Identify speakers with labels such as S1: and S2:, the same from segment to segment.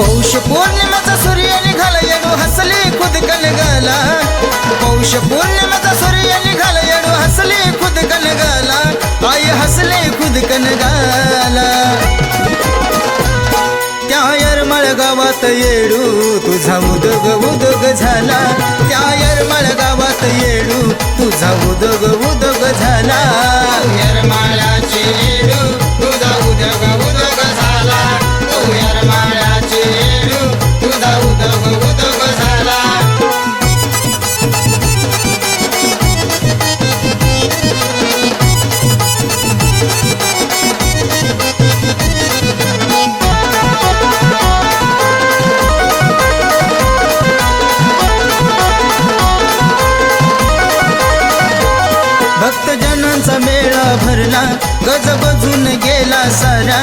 S1: पौष पौर्णिमेचा सूर्य निघाला येडू हसली खुद गलगला पौष पौर्णिमेचा सूर्य निघाला येडू हसली खुद गलगला आई हसले खुद कनगाला त्या यरमाळ गावात येडू तुझा उदग उदग झाला.
S2: त्या यरमाळ गावात येडू तुझा उदग उदग झाला.
S1: यरमाळाचे येडू गजबजून गज बजून गेला सारा.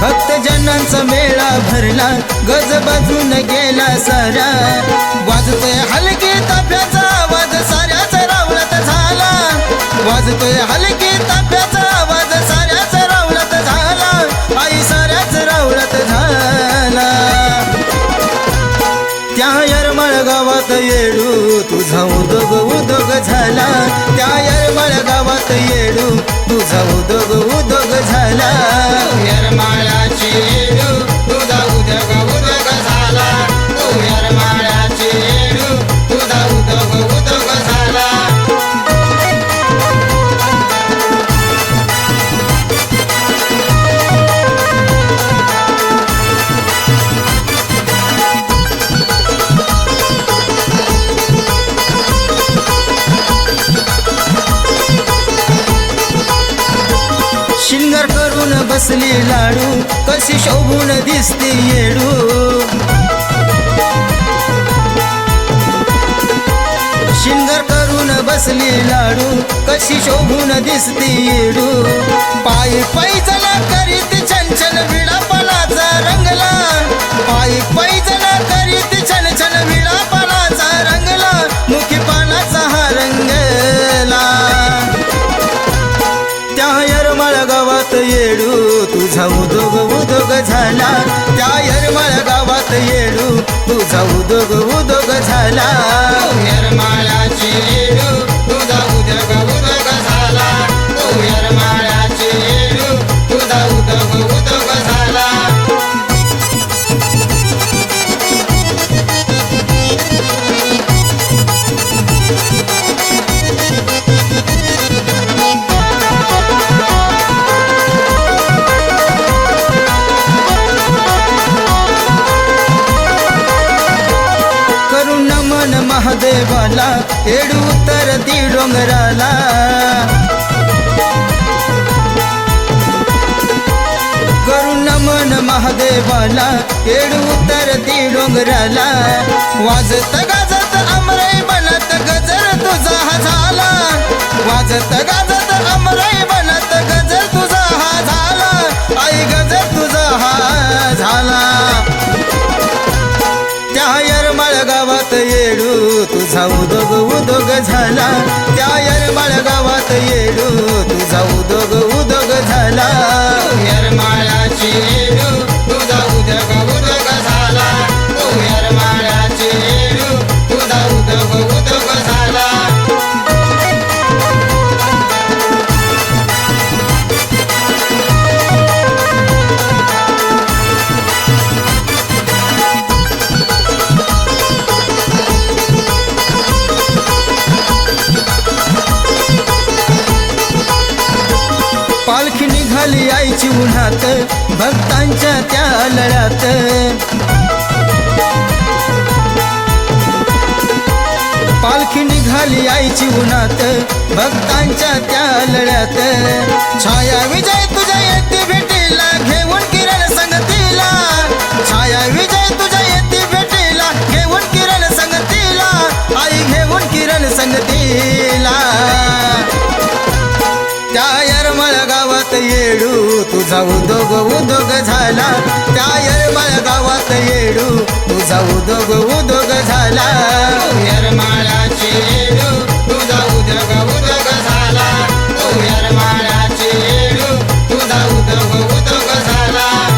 S1: भक्तजनांचा मेळा भरला गज बाजून गेला सारा. वाजतोय हलकी ताफ्याचा आवाज साऱ्याच रावळत झाला. वाजतोय हलकी ताफ्याचा आवाज साऱ्याच रावळत झाला. आई साऱ्याच रावळत झाला. त्या यरमळ गावात येडू तुझा उदोग उदोग झाला. त्या यरमाळ गावात येडू. तुझा उदोग उदोग झाला. यरमाळाची करून लाडू कशी शोभून दिसती येडू. शिंगर करून बसली लाडू कशी शोभून दिसती येडू. पायी पैजला करीत छनछन विडापणाचा रंगला पायी झाला. त्या यरमाळ गावात येडू. तुझा उदोग उदोग झाला.
S2: येरमाळ्याची
S1: करून नमन महादेवाला एडू उत्तर ती डोंगराला. करून नमन महादेवाला एडू उत्तर ती डोंगराला. वाजत गाजत अमराई बनत गजर तुझा झाला. वाजत गाजत अमराई बनत भक्तांच्या त्या लढ्यात पालखी निघाली आईची उन्हात भक्तांच्या त्या लढ्यात छाया विजय तुझ्या येते भेटीला घेऊन किरण संगतीला. छाया विजय तुझ्या येते भेटीला घेऊन किरण संगतीला. आई घेऊन किरण संगती. तुझा उद्योग उद्योग झाला. त्या यरमाळ गावात येडू. तुझा उद्योग उद्योग झाला.
S2: झाला.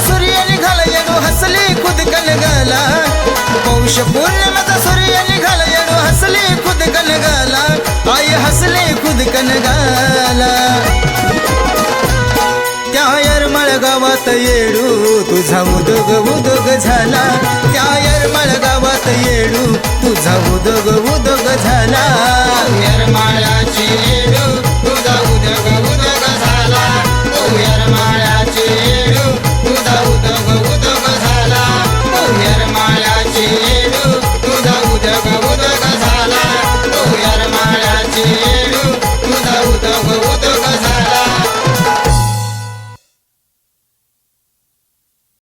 S1: सूर्य निघाला येडू हसली कुदकल गाला. पौष हसली कुदकल गाला. आई हसले कुदकन गाला. उदोग उदोग झाला. त्या यरमाळ गावात येडू. तुझा उदोग उदोग झाला.